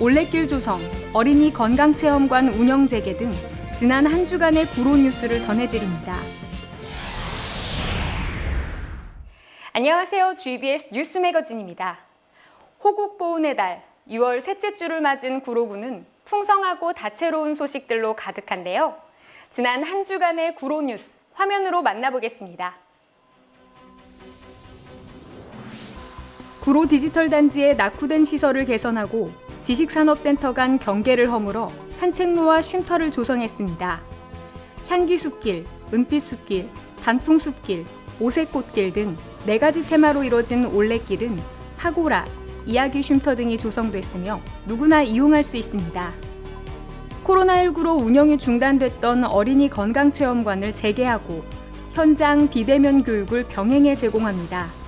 올레길 조성, 어린이 건강체험관 운영 재개 등 지난 한 주간의 구로 뉴스를 전해드립니다. 안녕하세요. GBS 뉴스 매거진입니다. 호국 보훈의 달 6월 셋째 주를 맞은 구로구는 풍성하고 다채로운 소식들로 가득한데요. 지난 한 주간의 구로 뉴스 화면으로 만나보겠습니다. 구로 디지털 단지의 낙후된 시설을 개선하고 지식산업센터 간 경계를 허물어 산책로와 쉼터를 조성했습니다. 향기숲길, 은빛숲길, 단풍숲길, 오색꽃길 등 네 가지 테마로 이뤄진 올레길은 파고라, 이야기 쉼터 등이 조성됐으며 누구나 이용할 수 있습니다. 코로나19로 운영이 중단됐던 어린이 건강체험관을 재개하고 현장 비대면 교육을 병행해 제공합니다.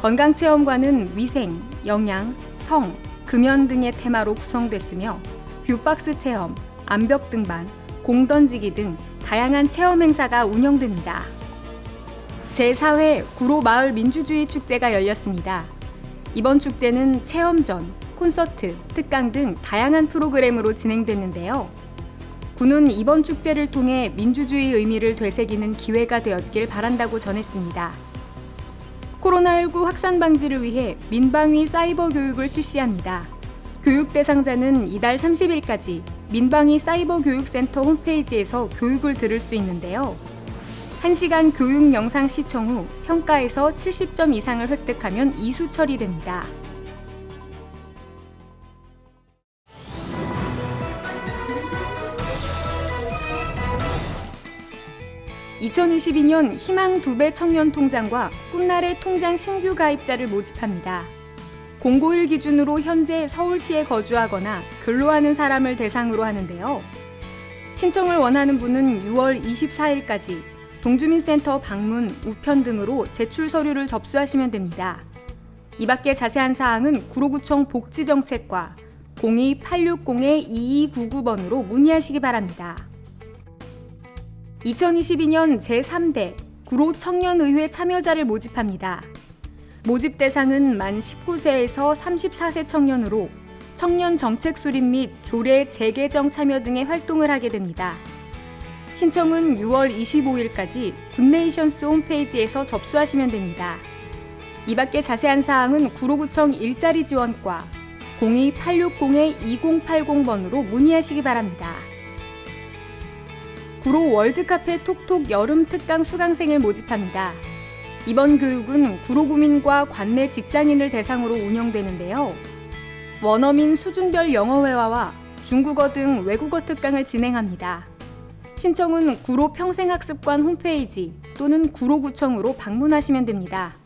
건강체험관은 위생, 영양, 성, 금연 등의 테마로 구성됐으며 뷰박스 체험, 암벽 등반, 공 던지기 등 다양한 체험 행사가 운영됩니다. 제4회 구로 마을 민주주의 축제가 열렸습니다. 이번 축제는 체험전, 콘서트, 특강 등 다양한 프로그램으로 진행됐는데요. 군은 이번 축제를 통해 민주주의 의미를 되새기는 기회가 되었길 바란다고 전했습니다. 코로나19 확산 방지를 위해 민방위 사이버 교육을 실시합니다. 교육 대상자는 이달 30일까지 민방위 사이버 교육센터 홈페이지에서 교육을 들을 수 있는데요. 1시간 교육 영상 시청 후 평가에서 70점 이상을 획득하면 이수 처리됩니다. (2022년) 희망 두 배 청년 통장과 꿈나래 통장 신규 가입자를 모집합니다. 공고일 기준으로 현재 서울시에 거주하거나 근로하는 사람을 대상으로 하는데요. 신청을 원하는 분은 6월 24일까지 동주민센터 방문, 우편 등으로 제출 서류를 접수하시면 됩니다. 이 밖에 자세한 사항은 구로구청 복지정책과 02-860-2299번으로 문의하시기 바랍니다. 2022년 제3대 구로 청년의회 참여자를 모집합니다. 모집 대상은 만 19세에서 34세 청년으로 청년 정책 수립 및 조례 재개정 참여 등의 활동을 하게 됩니다. 신청은 6월 25일까지 굿네이션스 홈페이지에서 접수하시면 됩니다. 이 밖에 자세한 사항은 구로구청 일자리 지원과 02-860-2080번으로 문의하시기 바랍니다. 구로 월드카페 톡톡 여름 특강 수강생을 모집합니다. 이번 교육은 구로구민과 관내 직장인을 대상으로 운영되는데요. 원어민 수준별 영어회화와 중국어 등 외국어 특강을 진행합니다. 신청은 구로 평생학습관 홈페이지 또는 구로구청으로 방문하시면 됩니다.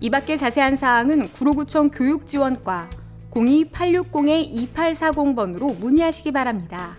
이 밖에 자세한 사항은 구로구청 교육지원과 02-860-2840번으로 문의하시기 바랍니다.